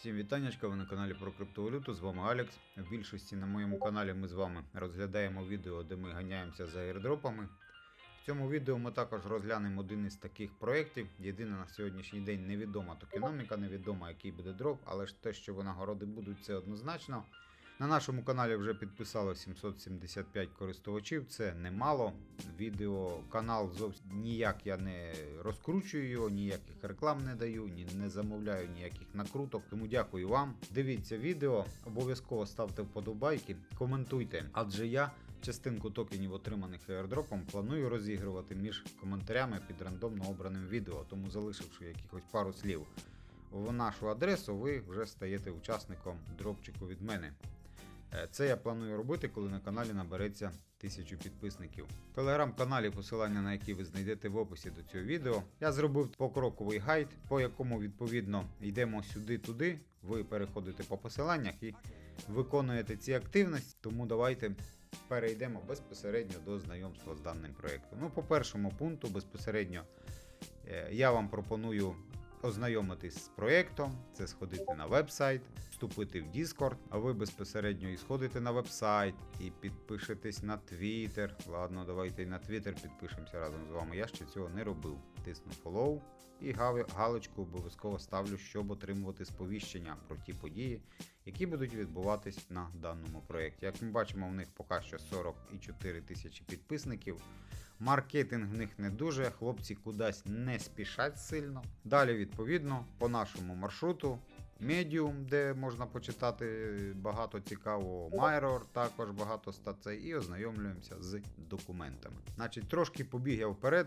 Всім вітаннячка, ви на каналі про криптовалюту. З вами Алекс. В більшості на моєму каналі ми з вами розглядаємо відео, де ми ганяємося за аірдропами. В цьому відео ми також розглянемо один із таких проєктів. Єдине на сьогоднішній день невідома токеноміка, невідомо який буде дроп, але ж те, що винагороди будуть, це однозначно. На нашому каналі вже підписало 775 користувачів, це немало. Відео канал зовсім ніяк я не розкручую його, ніяких реклам не даю, ні не замовляю ніяких накруток. Тому дякую вам. Дивіться відео, обов'язково ставте вподобайки, коментуйте. Адже я частинку токенів, отриманих airdropом, планую розігрувати між коментарями під рандомно обраним відео, тому залишивши якихось пару слів в нашу адресу, ви вже стаєте учасником дропчику від мене. Е, Це я планую робити, коли на каналі набереться 1000 підписників. В телеграм-каналі, посилання на який ви знайдете в описі до цього відео, я зробив покроковий гайд, по якому відповідно йдемо сюди-туди. Ви переходите по посиланнях і виконуєте ці активності. Тому давайте перейдемо безпосередньо до знайомства з даним проєктом. Ну, по першому пункту, безпосередньо е, я вам пропоную ознайомитись з проєктом, це сходити на веб-сайт, вступити в Discord, а ви безпосередньо і сходите на веб-сайт і підпишетесь на Twitter. Ладно, давайте і на Twitter підпишемося разом з вами. Я ще цього не робив. Тисну follow і галочку обов'язково ставлю, щоб отримувати сповіщення про ті події, які будуть відбуватись на даному проєкті. Як ми бачимо, в них поки що 44 тисячі підписників. Маркетинг в них не дуже, хлопці кудись не спішать сильно. Далі, відповідно, по нашому маршруту. Medium, де можна почитати багато цікавого, Mirror також багато статей, і ознайомлюємося з документами. Значить, трошки побіг я вперед.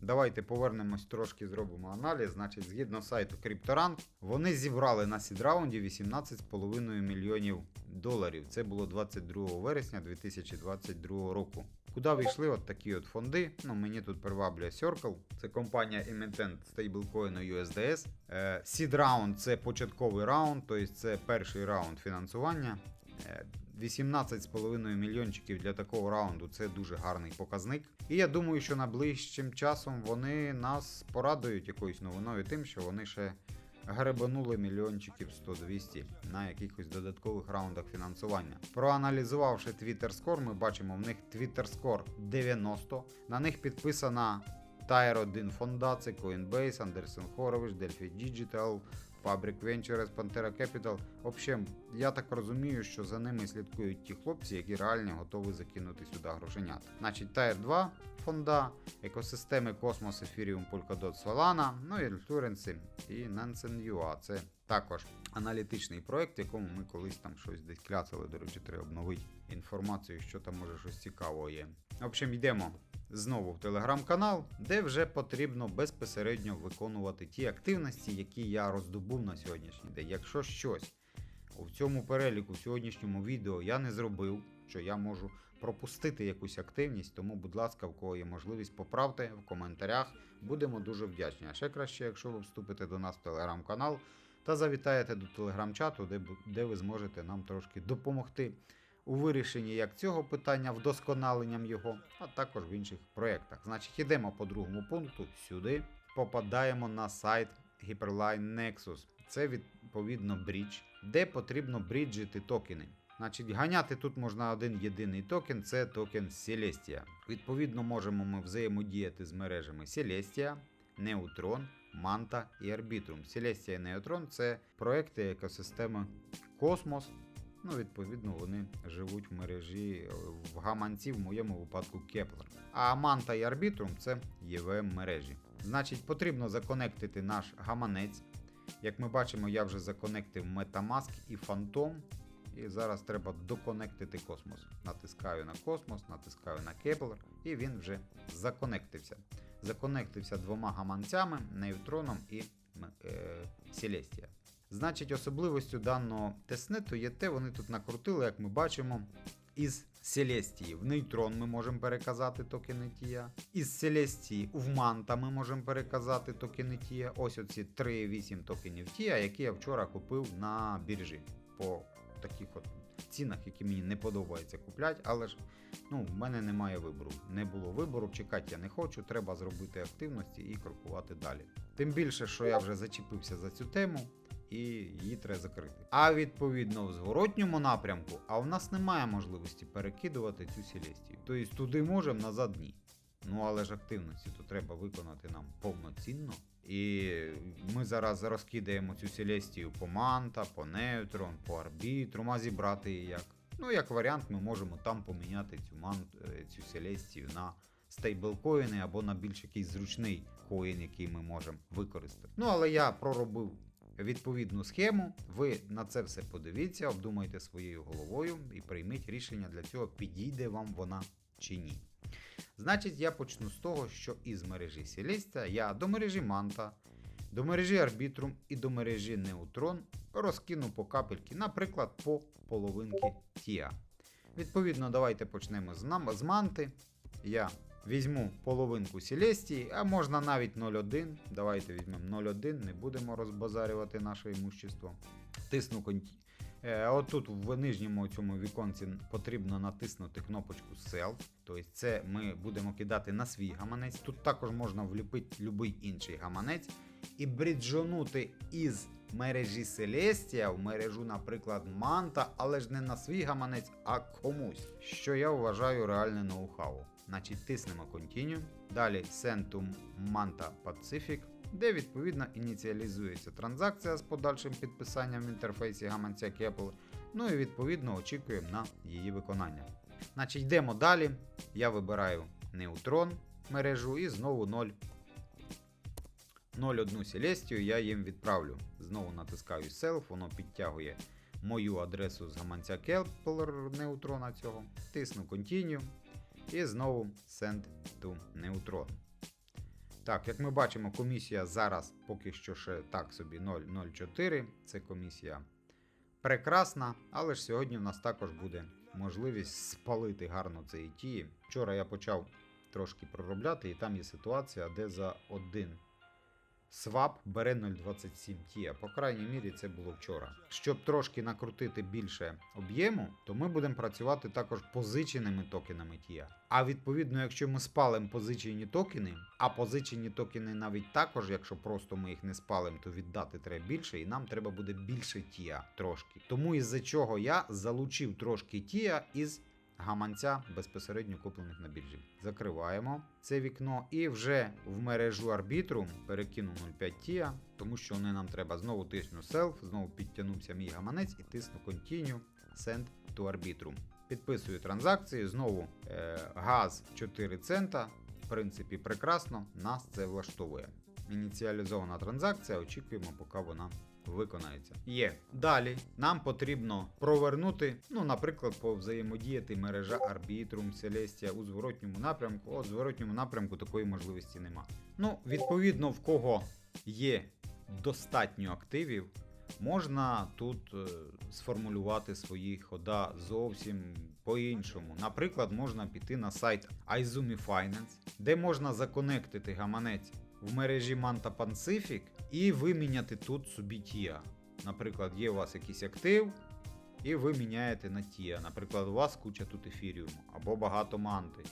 Давайте повернемось трошки, зробимо аналіз. Значить, згідно сайту CryptoRank, вони зібрали на сіdraunді 18,5 мільйонів доларів. Це було 22 вересня 2022 року. Куди війшли от такі от фонди? Ну, мені тут приваблює Circle, це компанія емітент стейблкоїну USDS. Е, Seed Round це початковий раунд, тобто це перший раунд фінансування. Е, 18,5 мільйончиків для такого раунду це дуже гарний показник. І я думаю, що найближчим часом вони нас порадують якоюсь новиною тим, що вони ще гребанули мільйончиків 100-200 на якихось додаткових раундах фінансування. Проаналізувавши Twitter Score, ми бачимо в них Twitter Score 90. На них підписана 1 фонда, це Coinbase, Anderson Horowitz, Delphi Digital, Fabric Ventures, Pantera Capital. Общем, я так розумію, що за ними слідкують ті хлопці, які реально готові закинути сюди грошенят. Значить, Tier 2 фонда, екосистеми Cosmos, Ethereum, Polkadot, Solana, ну і Currency і Nansen.ua. Це також аналітичний проект, в якому ми колись там щось десь кляцали. До речі, треба обновити інформацію, що там може щось цікавого є. В общем, йдемо знову в телеграм-канал, де вже потрібно безпосередньо виконувати ті активності, які я роздобув на сьогоднішній день. Якщо щось у цьому переліку в сьогоднішньому відео я не зробив, що я можу пропустити якусь активність, тому, будь ласка, в кого є можливість, поправте в коментарях. Будемо дуже вдячні. А ще краще, якщо ви вступите до нас в телеграм-канал та завітаєте до телеграм-чату, де, де ви зможете нам трошки допомогти у вирішенні як цього питання, вдосконаленням його, а також в інших проєктах. Значить, йдемо по другому пункту сюди. Попадаємо на сайт Hyperline Nexus. Це відповідно брідж, де потрібно бріджити токени. Значить, ганяти тут можна один єдиний токен, це токен Celestia. Відповідно, можемо ми взаємодіяти з мережами Celestia, Neutron, Manta і Arbitrum. Celestia і Neutron це проекти екосистеми Космос. Ну, відповідно, вони живуть в мережі в гаманці, в моєму випадку Kepler. А Manta і Arbitrum це EVM мережі. Значить, потрібно законектити наш гаманець. Як ми бачимо, я вже законектив Metamask і Phantom. І зараз треба доконектити космос. Натискаю на космос, натискаю на Kepler, і він вже законектився. Законектився двома гаманцями, нейтроном і е, Celestia. Значить, особливостю даного тестнету є те, вони тут накрутили, як ми бачимо, із Celestia в нейтрон ми можемо переказати токени TIA. Із Celestia в Manta ми можемо переказати токени TIA. Ось оці 3,8 токенів TIA, які я вчора купив на біржі по таких от цінах, які мені не подобається купляти, але ж ну, в мене немає вибору. Не було вибору, чекати я не хочу, треба зробити активності і крокувати далі. Тим більше, що я вже зачепився за цю тему. і її треба закрити. А відповідно в зворотньому напрямку, а в нас немає можливості перекидувати цю селестію. Тобто туди можемо, назад ні. Ну але ж активності то треба виконати нам повноцінно. І ми зараз розкидаємо цю селестію по манта, по неутрон, по арбітрум, а зібрати її як. Ну, як варіант, ми можемо там поміняти цю мант, е, цю селестію на стейблкоїни або на більш якийсь зручний коін, який ми можемо використати. Ну, але я проробив відповідну схему. Ви на це все подивіться, обдумайте своєю головою і прийміть рішення для цього, підійде вам вона чи ні. Значить, я почну з того, що із мережі Celestia я до мережі Manta, до мережі Arbitrum і до мережі Neutron розкину по капельки, наприклад, по половинки TIA. Відповідно, давайте почнемо з, манти. Я візьму половинку Селестії, а можна навіть 0,1. Давайте візьмемо 0,1, не будемо розбазарювати наше імущество. Тисну Отут в нижньому цьому віконці потрібно натиснути кнопочку Self. Тобто це ми будемо кидати на свій гаманець. Тут також можна вліпити будь-який інший гаманець і бриджонути із мережі Celestia в мережу, наприклад, Manta, але ж не на свій гаманець, а комусь, що я вважаю реальне ноу-хау. Значить, тиснемо Continue. Далі Send Manta Pacific, де відповідно ініціалізується транзакція з подальшим підписанням в інтерфейсі гаманця Keppel. Ну і відповідно очікуємо на її виконання. Значить, йдемо далі. Я вибираю Neutron мережу і знову 0. 0,1 Селестію я їм відправлю. Знову натискаю Self, воно підтягує мою адресу з гаманця Kepler неутрона цього. Тисну Continue і знову Send to Neutron. Так, як ми бачимо, комісія зараз поки що ще так собі 0,04. Це комісія прекрасна, але ж сьогодні в нас також буде можливість спалити гарно це ІТ. Вчора я почав трошки проробляти, і там є ситуація, де за один свап бере 0,27 TIA. По крайній мірі це було вчора. Щоб трошки накрутити більше об'єму, то ми будемо працювати також позиченими токенами TIA. А відповідно, якщо ми спалимо позичені токени, а позичені токени навіть також, якщо просто ми їх не спалимо, то віддати треба більше, і нам треба буде більше TIA трошки. Тому із-за чого я залучив трошки TIA із гаманця безпосередньо куплених на біржі. Закриваємо це вікно і вже в мережу Arbitrum перекину 0,5 TIA, тому що вони нам треба знову тисну Self, знову підтягнувся мій гаманець і тисну Continue Send to Arbitrum. Підписую транзакцію, знову е, газ 4 цента. В принципі, прекрасно, нас це влаштовує. Ініціалізована транзакція, очікуємо, поки вона виконається. Є. Далі нам потрібно провернути, ну, наприклад, повзаємодіяти мережа Arbitrum, Celestia у зворотньому напрямку. От зворотньому напрямку такої можливості нема. Ну, відповідно, в кого є достатньо активів, можна тут е, сформулювати свої хода зовсім по-іншому. Наприклад, можна піти на сайт iZumi Finance, де можна законектити гаманець в мережі Manta Pacific і виміняти тут собі TIA. Наприклад, є у вас якийсь актив, і ви міняєте на TIA. Наприклад, у вас куча тут ефіріуму або багато манти.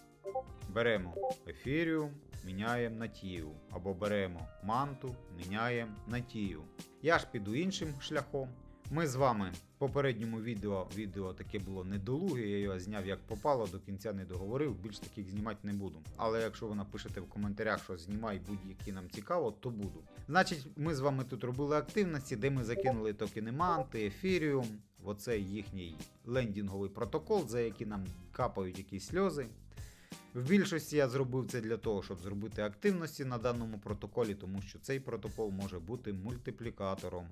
Беремо ефіріум, міняємо на тію. Або беремо манту, міняємо на тію. Я ж піду іншим шляхом. Ми з вами в попередньому відео відео таке було недолуге, я його зняв як попало, до кінця не договорив, більш таких знімати не буду. Але якщо ви напишете в коментарях, що знімай будь-які нам цікаво, то буду. Значить, ми з вами тут робили активності, де ми закинули токени манти, ефіріум, оцей їхній лендінговий протокол, за який нам капають якісь сльози. В більшості я зробив це для того, щоб зробити активності на даному протоколі, тому що цей протокол може бути мультиплікатором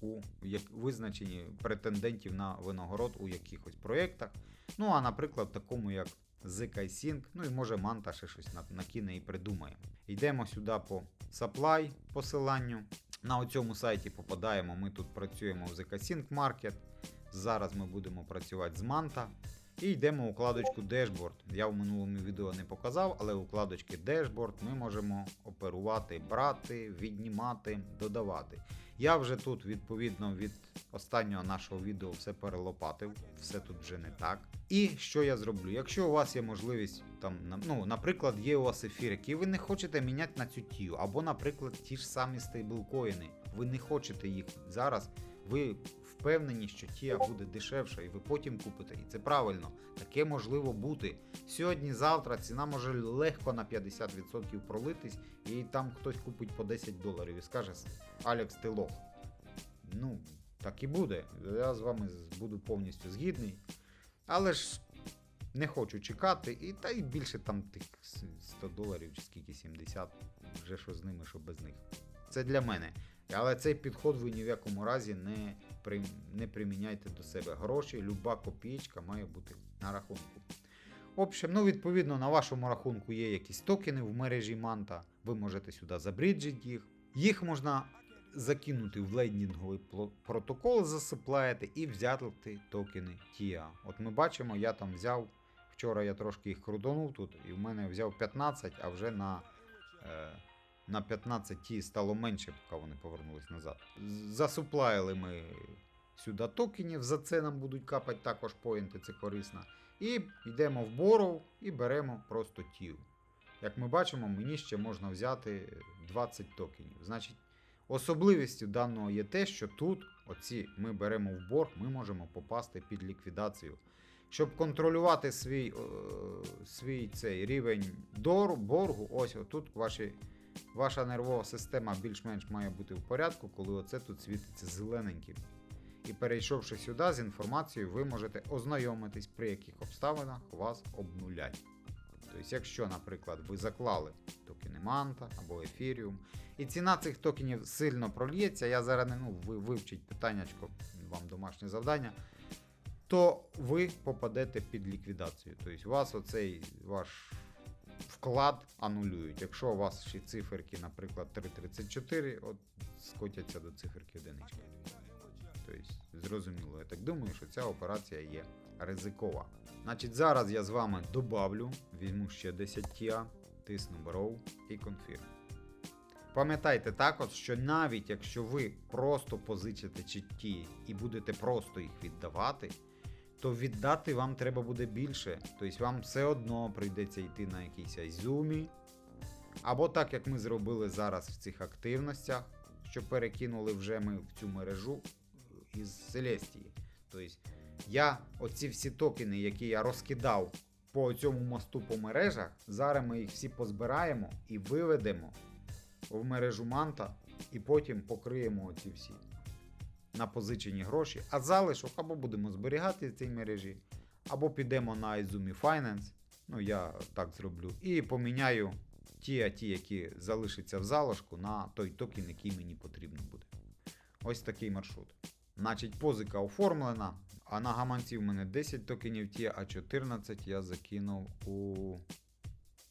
у як визначенні претендентів на винагород у якихось проєктах. Ну а наприклад, такому як ZK Sync, ну і може Манта ще щось на- накине і придумає. Йдемо сюди по supply посиланню. На цьому сайті попадаємо. Ми тут працюємо в ZK Sync Market. Зараз ми будемо працювати з Manta. І йдемо у вкладочку Dashboard. Я в минулому відео не показав, але у вкладочці Dashboard ми можемо оперувати, брати, віднімати, додавати. Я вже тут, відповідно від останнього нашого відео, все перелопатив, все тут вже не так. І що я зроблю? Якщо у вас є можливість, там, ну, наприклад, є у вас ефір, який ви не хочете міняти на цю тію, або, наприклад, ті ж самі стейблкоїни, ви не хочете їх зараз. Ви впевнені, що Тія буде дешевша, і ви потім купите. І це правильно. Таке можливо бути. Сьогодні-завтра ціна може легко на 50% пролитись, і там хтось купить по 10 доларів і скаже: Алекс, ти лох. Ну, так і буде. Я з вами буду повністю згідний. Але ж не хочу чекати, і та й більше там тих 100 доларів чи скільки 70, вже що з ними, що без них. Це для мене. Але цей підход ви ні в якому разі не, не приміняйте до себе. Гроші, люба копієчка має бути на рахунку. Общем, ну відповідно на вашому рахунку є якісь токени в мережі Манта. Ви можете сюди забріджити їх. Їх можна закинути в лендінговий протокол, засиплаєте і взяти токени TIA. От ми бачимо, я там взяв. Вчора я трошки їх крутанув тут, і в мене взяв 15, а вже на, е, на 15 ті стало менше, поки вони повернулись назад. Засуплаїли ми сюди токенів, за це нам будуть капати також поінти, це корисно. І йдемо в Borrow і беремо просто тію. Як ми бачимо, мені ще можна взяти 20 токенів. Значить, особливістю даного є те, що тут, оці ми беремо в борг, ми можемо попасти під ліквідацію. Щоб контролювати свій, е, свій цей рівень дор, боргу, ось отут ваші, ваша нервова система більш-менш має бути в порядку, коли оце тут світиться зелененьким. І перейшовши сюди з інформацією, ви можете ознайомитись, при яких обставинах вас обнулять. Тобто, якщо, наприклад, ви заклали токени Манта або Ефіріум, і ціна цих токенів сильно прольється, я зараз не ну, ви вивчіть питаннячко, вам домашнє завдання, то ви попадете під ліквідацію. Тобто, у вас оцей ваш вклад анулюють. Якщо у вас ще циферки, наприклад, 3,34, от скотяться до циферки одинички. Тобто, зрозуміло, я так думаю, що ця операція є ризикова. Значить, зараз я з вами добавлю, візьму ще 10 тіа, тисну Borrow і Confirm. Пам'ятайте також, що навіть якщо ви просто позичите чітті і будете просто їх віддавати, то віддати вам треба буде більше. Тобто вам все одно прийдеться йти на якийсь Айзумі. Або так, як ми зробили зараз в цих активностях, що перекинули вже ми в цю мережу із Селестії. Тобто я оці всі токени, які я розкидав по цьому мосту по мережах, зараз ми їх всі позбираємо і виведемо в мережу Манта, і потім покриємо оці всі на позичені гроші, а залишок або будемо зберігати в цій мережі, або підемо на Izumi Finance, ну я так зроблю, і поміняю ті, ті, які залишаться в залишку, на той токен, який мені потрібно буде. Ось такий маршрут. Значить, позика оформлена, а на гаманці в мене 10 токенів ті, а 14 я закинув у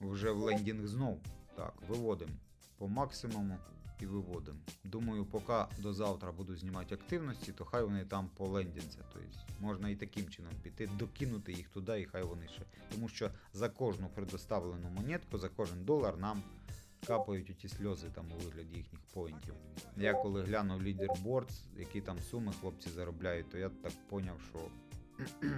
вже в лендінг знов. Так, виводимо по максимуму і виводимо. Думаю, поки до завтра буду знімати активності, то хай вони там полендяться. Тобто можна і таким чином піти, докинути їх туди, і хай вони ще. Тому що за кожну предоставлену монетку, за кожен долар нам капають оті сльози там у вигляді їхніх поінтів. Я коли глянув лідерборд, які там суми хлопці заробляють, то я так поняв, що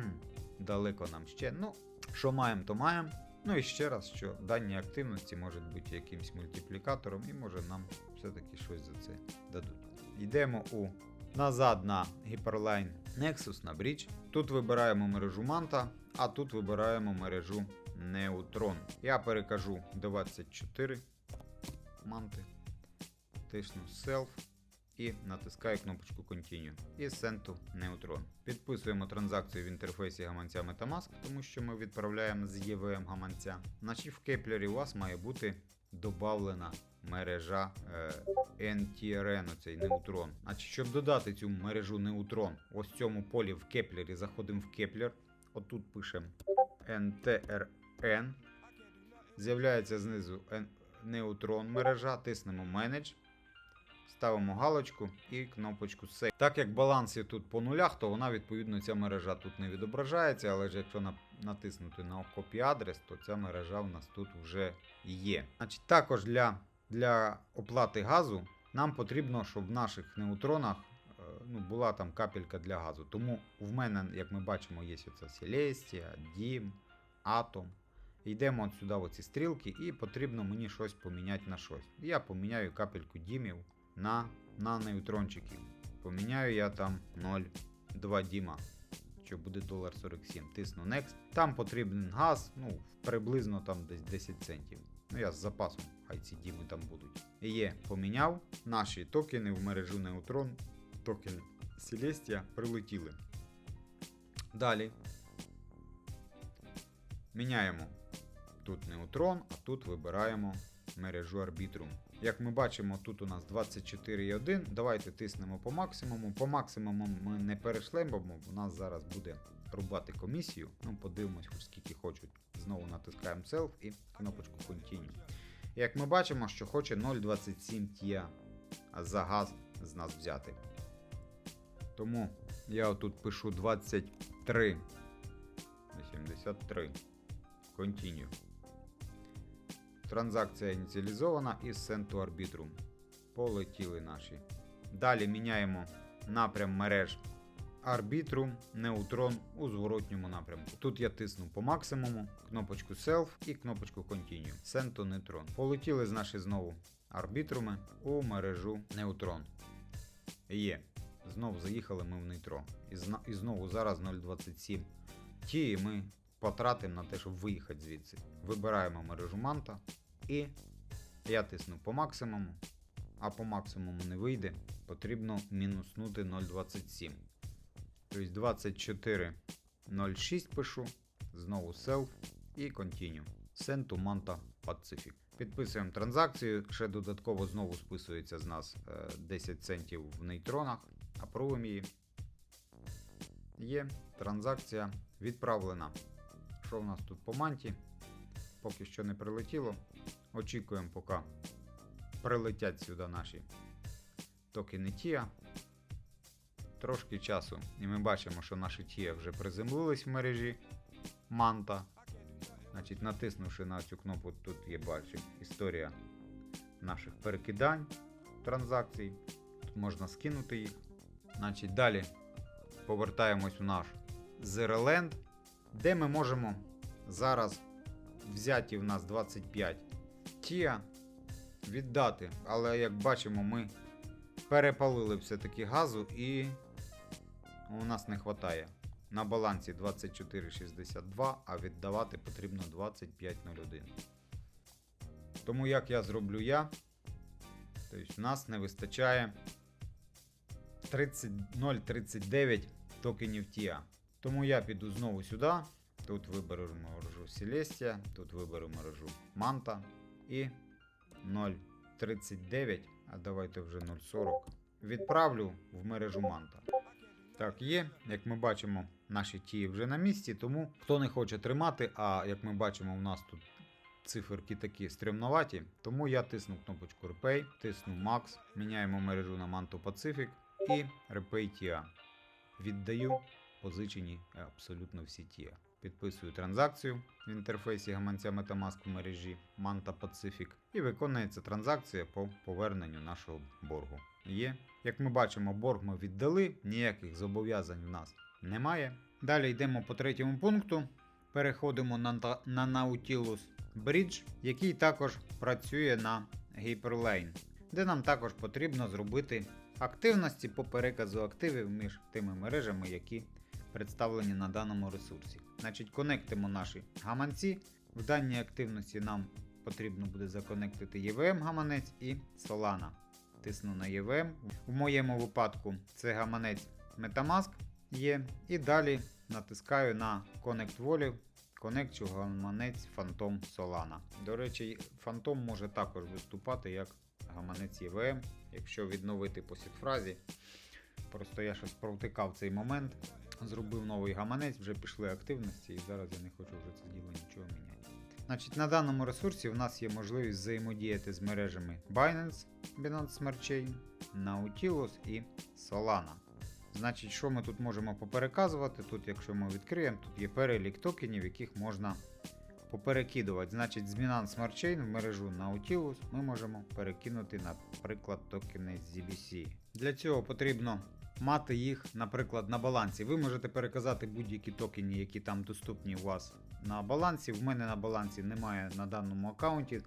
далеко нам ще. Ну, що маємо, то маємо. Ну і ще раз, що дані активності можуть бути якимсь мультиплікатором, і може нам все-таки щось за це дадуть. Йдемо у назад на Hyperline Nexus на Bridge. Тут вибираємо мережу Manta, а тут вибираємо мережу Neutron. Я перекажу 24 манти, тисну Self і натискаю кнопочку Continue і Send to Neutron. Підписуємо транзакцію в інтерфейсі гаманця Metamask, тому що ми відправляємо з EVM гаманця. Значить в Кеплері у вас має бути додавлена мережа е, NTRN, оцей неутрон. Значить, щоб додати цю мережу неутрон, ось в цьому полі в Кеплері заходимо в Кеплер. Отут пишемо NTRN. З'являється знизу N- неутрон мережа, тиснемо Manage. Ставимо галочку і кнопочку Save. Так як баланс є тут по нулях, то вона відповідно ця мережа тут не відображається, але ж якщо натиснути на copy адрес, то ця мережа у нас тут вже є. Значить, також для, для оплати газу нам потрібно, щоб в наших неутронах е, ну, була там капелька для газу. Тому в мене, як ми бачимо, є оця Селестія, Дім, Атом. Йдемо от сюди в оці стрілки, і потрібно мені щось поміняти на щось. Я поміняю капельку дімів на, нейтрончики. Поміняю я там 0,2 діма, що буде долар 47. Тисну Next. Там потрібен газ, ну, приблизно там десь 10 центів. Ну, я з запасом, хай ці діми там будуть. І є, поміняв наші токени в мережу Неутрон, токени Celestia прилетіли. Далі. Міняємо тут неутрон, а тут вибираємо мережу Arbitrum. Як ми бачимо, тут у нас 24,1. Давайте тиснемо по максимуму. По максимуму ми не перейшлемо, бо у нас зараз буде рубати комісію. Ну, подивимось, хоч скільки хочуть. Знову натискаємо Self і кнопочку Continue. Як ми бачимо, що хоче 0,27 TIA за газ з нас взяти. Тому я отут пишу 23. 83. Continue. Транзакція ініціалізована із Send to Arbitrum. Полетіли наші. Далі міняємо напрям мереж Arbitrum, Neutron у зворотньому напрямку. Тут я тисну по максимуму, кнопочку Self і кнопочку Continue. Send to Neutron. Полетіли з наші знову арбітруми у мережу Neutron. Є. Знову заїхали ми в нейтрон. І, знову зараз 0.27. Ті ми потратимо на те, щоб виїхати звідси. Вибираємо мережу манта і я тисну по максимуму, а по максимуму не вийде, потрібно мінуснути 0.27. Тобто 24.06 пишу, знову self і continue. Send to Manta Pacific. Підписуємо транзакцію, ще додатково знову списується з нас е, 10 центів в нейтронах, апрувимо її. Є транзакція відправлена. Що в нас тут по манті? Поки що не прилетіло. Очікуємо, поки прилетять сюди наші токени TIA. Трошки часу. І ми бачимо, що наші TIA вже приземлились в мережі Манта. Значить, натиснувши на цю кнопку, тут є бачимо історія наших перекидань транзакцій. Тут можна скинути їх. Значить, далі повертаємось у наш Zeroland, де ми можемо зараз взяті в нас 25 Тія віддати. Але як бачимо, ми перепалили все-таки газу і у нас не вистачає. На балансі 24,62, а віддавати потрібно 25,01. Тому як я зроблю я, тобто в нас не вистачає 30 0,39 токенів TIA. Тому я піду знову сюди. Тут виберу мережу Celestia, тут виберу мережу Manta і 0,39, а давайте вже 0,40. Відправлю в мережу Manta. Так, є. Як ми бачимо, наші тії вже на місці, тому хто не хоче тримати, а як ми бачимо, у нас тут циферки такі стремноваті, тому я тисну кнопочку Repay, тисну Max, міняємо мережу на Manto Pacific і Repay TIA. Віддаю позичені абсолютно всі TIA. Підписую транзакцію в інтерфейсі гаманця Metamask в мережі Manta Pacific і виконується транзакція по поверненню нашого боргу. Є. Як ми бачимо, борг ми віддали, ніяких зобов'язань в нас немає. Далі йдемо по третьому пункту. Переходимо на, на Nautilus Bridge, який також працює на Hyperlane, де нам також потрібно зробити активності по переказу активів між тими мережами, які представлені на даному ресурсі. Значить, конектимо наші гаманці. В даній активності нам потрібно буде законектити EVM гаманець і Solana. Тисну на EVM. В моєму випадку це гаманець Metamask є. І далі натискаю на Connect Wallet, конекчу гаманець Phantom Solana. До речі, Phantom може також виступати як гаманець EVM, якщо відновити по сітфразі. Просто я щось провтикав цей момент. Зробив новий гаманець, вже пішли активності, і зараз я не хочу вже це діло нічого міняти. Значить, на даному ресурсі в нас є можливість взаємодіяти з мережами Binance, Binance Smart Chain, Nautilus і Solana. Значить, що ми тут можемо попереказувати? Тут, якщо ми відкриємо, тут є перелік токенів, яких можна поперекидувати. Значить, з Binance Smart Chain в мережу Nautilus ми можемо перекинути, наприклад, токени з ZBC. Для цього потрібно мати їх, наприклад, на балансі. Ви можете переказати будь-які токені, які там доступні у вас на балансі. В мене на балансі немає на даному аккаунті.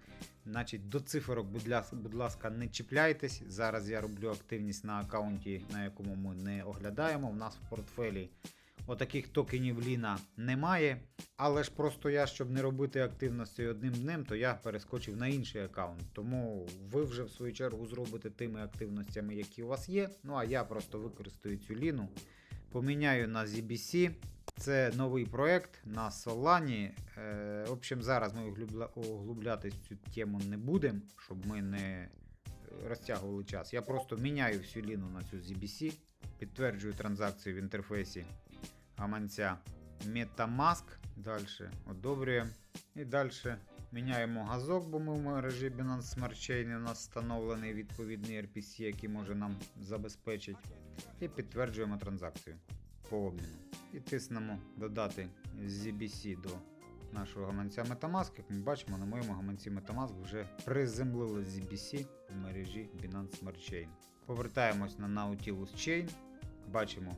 Значить, до циферок, будь ласка, не чіпляйтесь. Зараз я роблю активність на аккаунті, на якому ми не оглядаємо. У нас в портфелі отаких токенів Ліна немає. Але ж просто я, щоб не робити активності одним днем, то я перескочив на інший аккаунт. Тому ви вже в свою чергу зробите тими активностями, які у вас є. Ну а я просто використаю цю ліну, поміняю на ZBC. Це новий проект на Solana. Е, в общем, зараз ми углубля- углублятись в цю тему не будемо, щоб ми не розтягували час. Я просто міняю всю ліну на цю ZBC, підтверджую транзакцію в інтерфейсі гаманця Metamask. Далі одобрюємо. І далі міняємо газок, бо ми в мережі Binance Smart Chain у нас встановлений відповідний RPC, який може нам забезпечити. І підтверджуємо транзакцію по обміну. І тиснемо додати ZBC до нашого гаманця Metamask. Як ми бачимо, на моєму гаманці Metamask вже приземлили ZBC в мережі Binance Smart Chain. Повертаємось на Nautilus Chain. Бачимо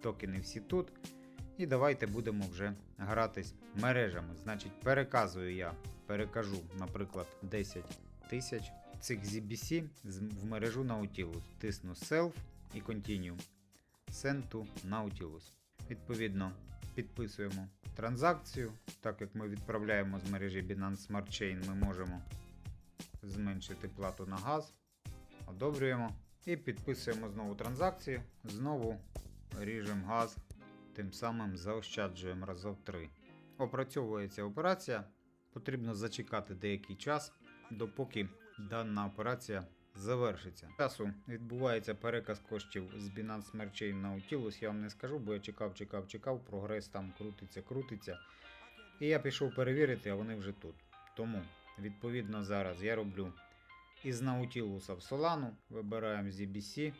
токени всі тут. І давайте будемо вже гратись мережами. Значить, переказую я, перекажу, наприклад, 10 тисяч цих ZBC в мережу Nautilus. Тисну Self і Continue. Send to Nautilus. Відповідно, підписуємо транзакцію. Так як ми відправляємо з мережі Binance Smart Chain, ми можемо зменшити плату на газ. Одобрюємо. І підписуємо знову транзакцію. Знову ріжемо газ. Тим самим заощаджуємо разів 3. Опрацьовується операція. Потрібно зачекати деякий час, допоки дана операція завершиться. Часу відбувається переказ коштів з Binance Chain на Nautilus. Я вам не скажу, бо я чекав, чекав, чекав. Прогрес там крутиться, крутиться. І я пішов перевірити, а вони вже тут. Тому, відповідно, зараз я роблю із Nautilus в Solana, вибираємо ZBC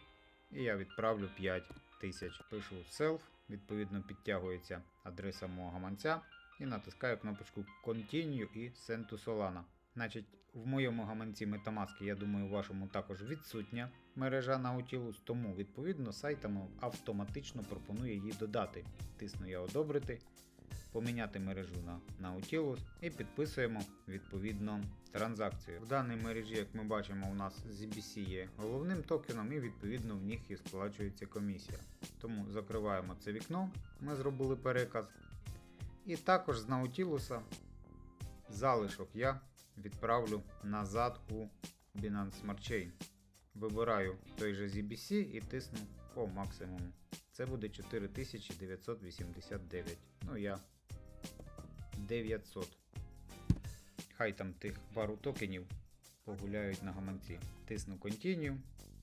і я відправлю 5 тисяч. Пишу self, відповідно підтягується адреса мого гаманця і натискаю кнопочку Continue і Send to Solana. Значить, в моєму гаманці Metamask, я думаю, у вашому також відсутня мережа Nautilus, тому відповідно сайтами автоматично пропонує її додати. Тисну я одобрити, поміняти мережу на Nautilus і підписуємо відповідно транзакцію. В даній мережі, як ми бачимо, у нас ZBC є головним токеном і відповідно в них і сплачується комісія. Тому закриваємо це вікно, ми зробили переказ. І також з Nautilus залишок я відправлю назад у Binance Smart Chain. Вибираю той же ZBC і тисну по максимуму. Це буде 4989. Ну я 900. Хай там тих пару токенів погуляють на гаманці. Тисну Continue.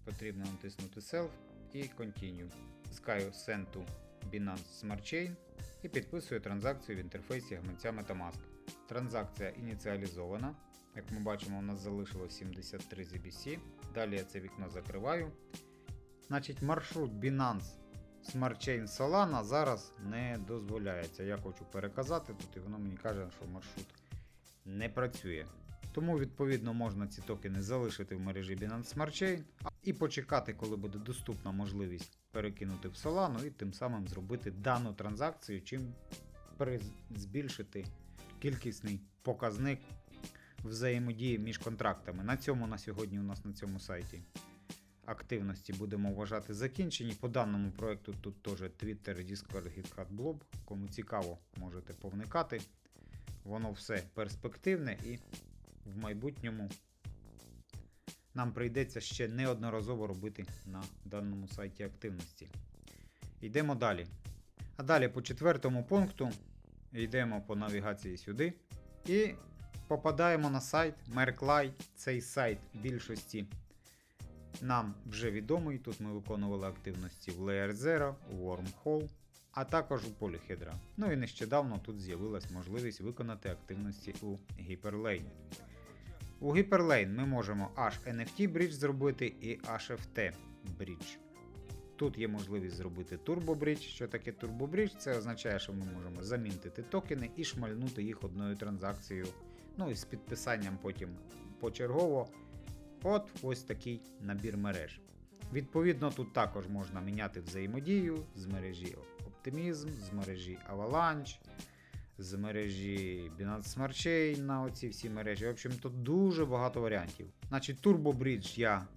Потрібно натиснути Self і Continue. Тискаю Send to Binance Smart Chain і підписую транзакцію в інтерфейсі гаманця Metamask. Транзакція ініціалізована. Як ми бачимо, у нас залишилось 73 ZBC. Далі я це вікно закриваю. Значить, маршрут Binance Smart Chain Solana зараз не дозволяється. Я хочу переказати тут, і воно мені каже, що маршрут не працює. Тому, відповідно, можна ці токени залишити в мережі Binance Smart Chain і почекати, коли буде доступна можливість перекинути в Solana і тим самим зробити дану транзакцію, чим збільшити кількісний показник взаємодії між контрактами. На цьому на сьогодні у нас на цьому сайті активності будемо вважати закінчені. По даному проекту тут теж Twitter, Discord, GitHub, Blob. Кому цікаво, можете повникати. Воно все перспективне і в майбутньому нам прийдеться ще неодноразово робити на даному сайті активності. Йдемо далі. А далі по четвертому пункту йдемо по навігації сюди і попадаємо на сайт Merklai. Цей сайт більшості нам вже відомий. Тут ми виконували активності в Layer Zero, Wormhole, а також у Polyhedra. Ну і нещодавно тут з'явилась можливість виконати активності у Hyperlane. У Hyperlane ми можемо аж NFT Bridge зробити і HFT Bridge. Тут є можливість зробити Bridge. Що таке Bridge? Це означає, що ми можемо замінити токени і шмальнути їх одною транзакцією. Ну і з підписанням потім почергово. От ось такий набір мереж. Відповідно, тут також можна міняти взаємодію з мережі Optimism, з мережі Avalanche, з мережі Binance Smart Chain на оці всі мережі. В общем, тут дуже багато варіантів. Значить, Turbo Bridge я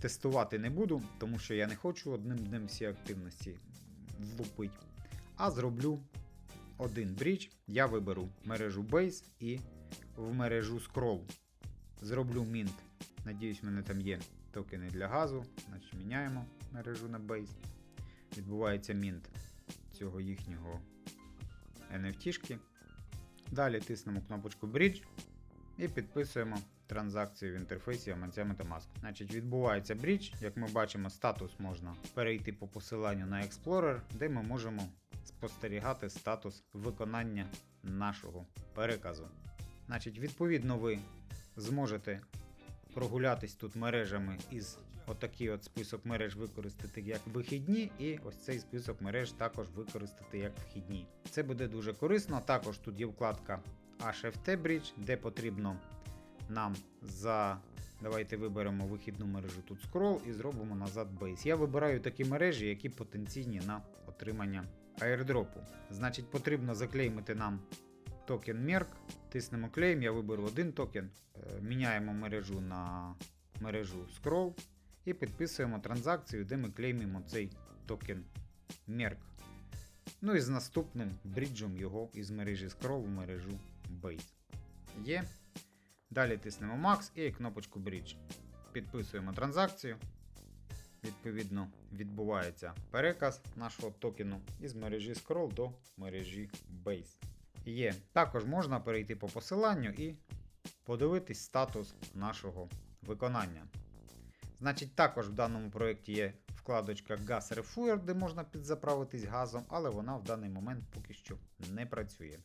тестувати не буду, тому що я не хочу одним днем всі активності влупить. А зроблю один брідж. Я виберу мережу Base і в мережу Scroll. Зроблю Mint. Надіюсь, в мене там є токени для газу. Значить, міняємо мережу на Base. Відбувається Mint цього їхнього NFT-шки. Далі тиснемо кнопочку Bridge і підписуємо транзакцію в інтерфейсі Аманця Metamask. Значить, відбувається брідж. Як ми бачимо, статус можна перейти по посиланню на Explorer, де ми можемо спостерігати статус виконання нашого переказу. Значить, відповідно, ви зможете прогулятись тут мережами із отакий от список мереж використати як вихідні, і ось цей список мереж також використати як вхідні. Це буде дуже корисно. Також тут є вкладка HFT Bridge, де потрібно нам за. Давайте виберемо вихідну мережу тут scroll і зробимо назад Base. Я вибираю такі мережі, які потенційні на отримання аірдропу. Значить, потрібно заклеймити нам токен Merc. Тиснемо клейм, я виберу один токен, е, міняємо мережу на мережу Scroll і підписуємо транзакцію, де ми клеймимо цей токен Merc. Ну і з наступним бріджем його із мережі Scroll в мережу Base. Є. Далі тиснемо Max і кнопочку Bridge. Підписуємо транзакцію. Відповідно, відбувається переказ нашого токену із мережі Scroll до мережі Base. Є. Також можна перейти по посиланню і подивитись статус нашого виконання. Значить, також в даному проєкті є вкладочка Gas Refuel, де можна підзаправитись газом, але вона в даний момент поки що не працює.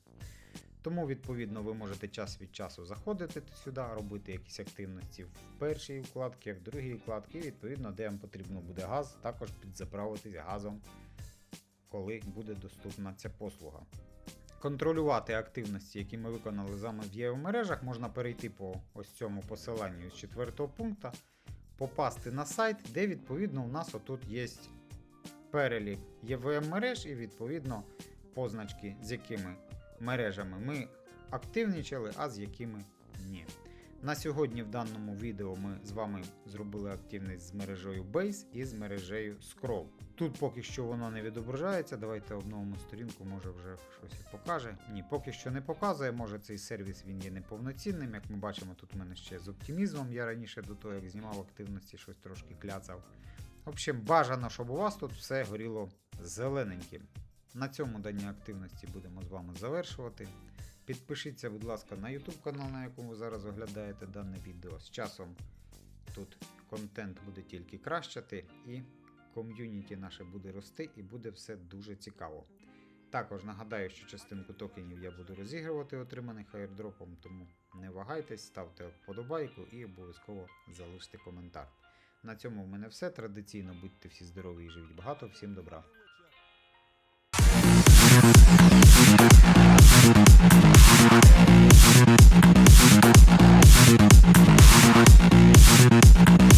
Тому, відповідно, ви можете час від часу заходити сюди, робити якісь активності в першій вкладці, в другій вкладці, і відповідно, де вам потрібно буде газ, також підзаправитись газом, коли буде доступна ця послуга. Контролювати активності, які ми виконали з вами в ЄВ-мережах, можна перейти по ось цьому посиланню з четвертого пункту, попасти на сайт, де відповідно у нас отут є перелік ЄВМ мереж і відповідно позначки, з якими мережами ми активнічали, а з якими ні. На сьогодні в даному відео ми з вами зробили активність з мережею Base і з мережею Scroll. Тут поки що воно не відображається. Давайте обновимо сторінку, може вже щось покаже. Ні, поки що не показує. Може цей сервіс він є неповноцінним. Як ми бачимо, тут у мене ще з оптимізмом. Я раніше до того, як знімав активності, щось трошки кляцав. В общем, бажано, щоб у вас тут все горіло зелененьким. На цьому дані активності будемо з вами завершувати. Підпишіться, будь ласка, на YouTube канал, на якому ви зараз оглядаєте дане відео. З часом тут контент буде тільки кращати, і ком'юніті наше буде рости, і буде все дуже цікаво. Також нагадаю, що частинку токенів я буду розігрувати, отриманих аірдропом, тому не вагайтесь, ставте вподобайку і обов'язково залиште коментар. На цьому в мене все. Традиційно будьте всі здорові і живіть багато. Всім добра! Thank you.